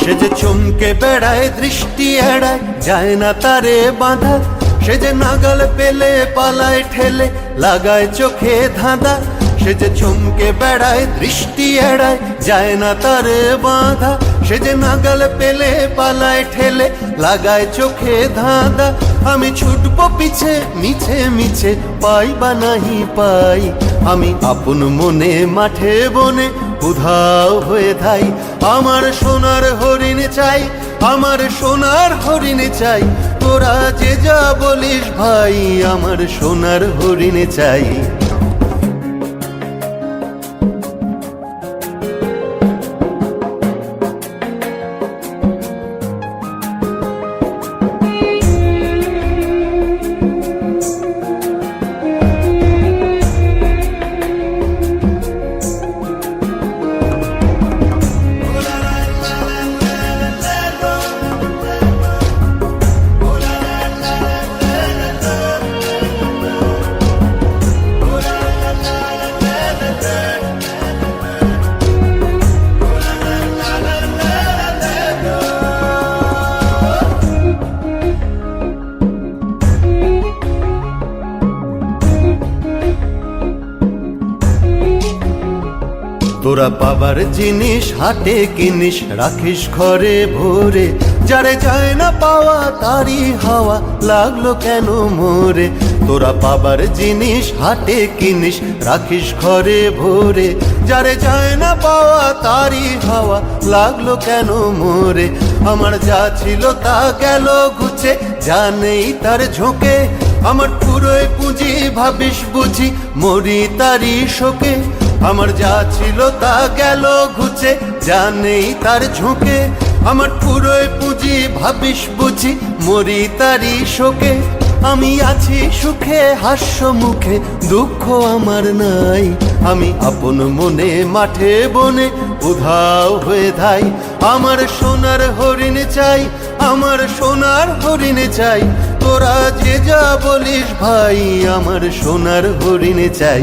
সে যে চমকে বেড়ায়, দৃষ্টি এড়ায়, যায় না তারে বাঁধা। সে যে নাগাল পেলে, পালায় ঠেলে, লাগায় চোখে ধাঁধা। সে যে চমকে বেড়ায়, দৃষ্টি এড়ায়, যায় না তারে বাঁধা। সে যে নাগাল পেলে, পালায় ঠেলে, লাগায় চোখে ধাঁধা। আমি ছুটবো পিছে, মিছে মিছে, পাই বা নাহি পাই। আমি আপন মনে, মাঠে বনে, উধাও হয়ে থাই আমার সোনার হরিণ চাই, আমার সোনার হরিণ চাই। তোরা যে যা বলিস ভাই, আমার সোনার হরিণ চাই। তোরা পাবার জিনিস হাটে কিনিস, রাখিস ঘরে ভোরে। যারে যায় না পাওয়া তারই হাওয়া, লাগল কেন মোরে? তোরা পাবার জিনিস হাটে কিনিস, রাখিস ঘরে ভোরে। যারে যায় না পাওয়া তারই হাওয়া, লাগল কেন মোরে? আমার যা ছিল তা গেল গুছে, যা নেই তার ঝোঁকে। আমার পুরোই পুঁজি ভাবিস বুঝি, মরি তারই শোকে। আমার যা ছিল তা গেল ঘুচে, যা নেই তার ঝোঁকে। আমার পুরোই পুঁজি ভাবিস বুঝি, মরি তারি শোকে। আমি আছি সুখে, হাস্য মুখে, দুঃখ আমার নাই। আমি আপন মনে, মাঠে বনে উধাও হয়ে ধাই। আমার সোনার হরিণ চাই, আমার সোনার হরিণ চাই। তোরা যে যা বলিস ভাই, আমার সোনার হরিণ চাই।